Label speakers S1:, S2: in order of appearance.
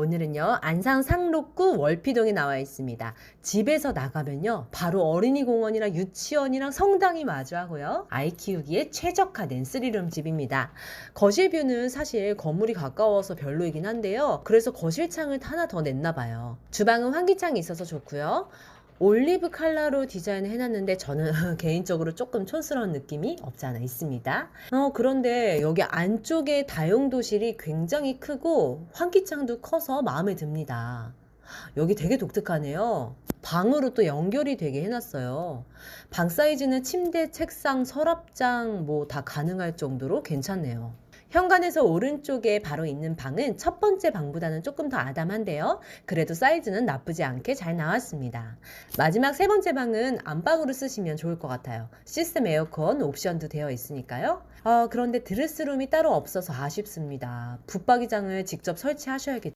S1: 오늘은요, 안상 상록구 월피동에 나와 있습니다. 집에서 나가면요, 바로 어린이 공원이랑 유치원이랑 성당이 마주하고요. 아이 키우기에 최적화된 쓰리룸 집입니다. 거실 뷰는 사실 건물이 가까워서 별로이긴 한데요. 그래서 거실 창을 하나 더 냈나 봐요. 주방은 환기창이 있어서 좋고요. 올리브 컬러로 디자인을 해놨는데 저는 개인적으로 조금 촌스러운 느낌이 없지 않아 있습니다. 어, 그런데 여기 안쪽에 다용도실이 굉장히 크고 환기창도 커서 마음에 듭니다. 여기 되게 독특하네요. 방으로 또 연결이 되게 해놨어요. 방 사이즈는 침대, 책상, 서랍장 뭐 다 가능할 정도로 괜찮네요. 현관에서 오른쪽에 바로 있는 방은 첫 번째 방보다는 조금 더 아담한데요. 그래도 사이즈는 나쁘지 않게 잘 나왔습니다. 마지막 세 번째 방은 안방으로 쓰시면 좋을 것 같아요. 시스템 에어컨 옵션도 되어 있으니까요. 아, 그런데 드레스룸이 따로 없어서 아쉽습니다. 붙박이장을 직접 설치하셔야겠죠.